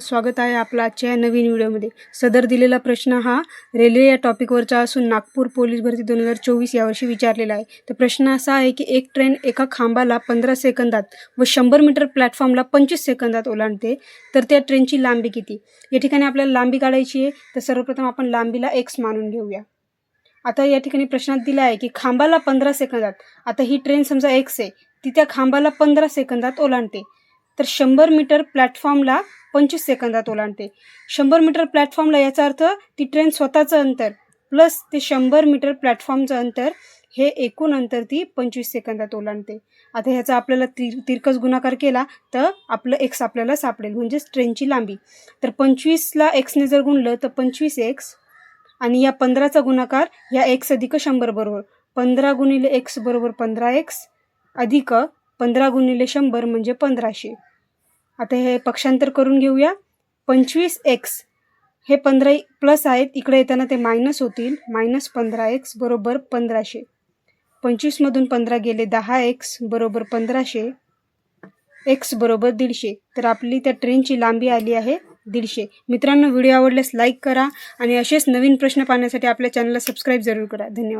स्वागत आहे आपला आजच्या या नवीन व्हिडिओमध्ये. सदर दिलेला प्रश्न हा रेल्वे या टॉपिकवरचा असून नागपूर पोलीस भरती दोन हजार चोवीस यावर्षी विचारलेला आहे. तर प्रश्न असा आहे की एक ट्रेन एका खांबाला पंधरा सेकंदात व शंभर मीटर प्लॅटफॉर्मला पंचवीस सेकंदात ओलांडते तर त्या ट्रेनची लांबी किती? या ठिकाणी आपल्याला लांबी काढायची आहे तर सर्वप्रथम आपण लांबीला एक्स मानून घेऊया. आता या ठिकाणी प्रश्नात दिला आहे की खांबाला पंधरा सेकंदात आता ही ट्रेन समजा एक्स आहे ती त्या खांबाला पंधरा सेकंदात ओलांडते. तर शंभर मीटर प्लॅटफॉर्मला पंचवीस सेकंदात ओलांडते. शंभर मीटर प्लॅटफॉर्मला याचा अर्थ ती ट्रेन स्वतःचं अंतर प्लस ते शंभर मीटर प्लॅटफॉर्मचं अंतर हे एकूण अंतर ती पंचवीस सेकंदात ओलांडते. आता ह्याचा आपल्याला तिर तिरकस गुणाकार केला तर आपलं एक्स आपल्याला सापडेल म्हणजेच ट्रेनची लांबी. तर पंचवीसला एक्सने जर गुणलं तर पंचवीस एक्स आणि या पंधराचा गुणाकार या एक्स अधिक शंभर बरोबर. पंधरा गुणिले एक्स बरोबर पंधरा एक्स अधिक पंधरा गुणिले शंभर म्हणजे पंधराशे. आता हे पक्षांतर करून घेऊया. पंचवीस एक्स हे पंधरा प्लस आहेत. इकडे येताना ते मायनस होतील. मायनस पंधरा एक्स बरोबर पंधराशे. पंचवीसमधून पंधरा गेले दहा एक्स बरोबर पंधराशे. एक्स बरोबर दीडशे. तर आपली त्या ट्रेनची लांबी आली आहे दीडशे. मित्रांनो व्हिडिओ आवडल्यास लाईक करा आणि असेच नवीन प्रश्न पाहण्यासाठी आपल्या चॅनलला सबस्क्राईब जरूर करा. धन्यवाद.